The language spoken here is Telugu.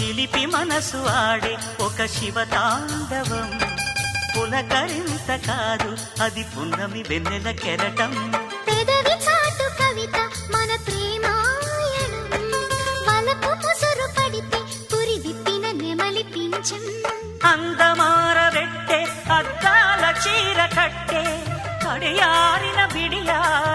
చిలిపి మనసు ఆడే ఒక శివతాండవం. పులకరింత కాదు అది పున్నమి వెన్నెల కెరటం. పెదవి అందమారబెట్టే అద్దాల చీర కట్టే కడియారిన బిడియారి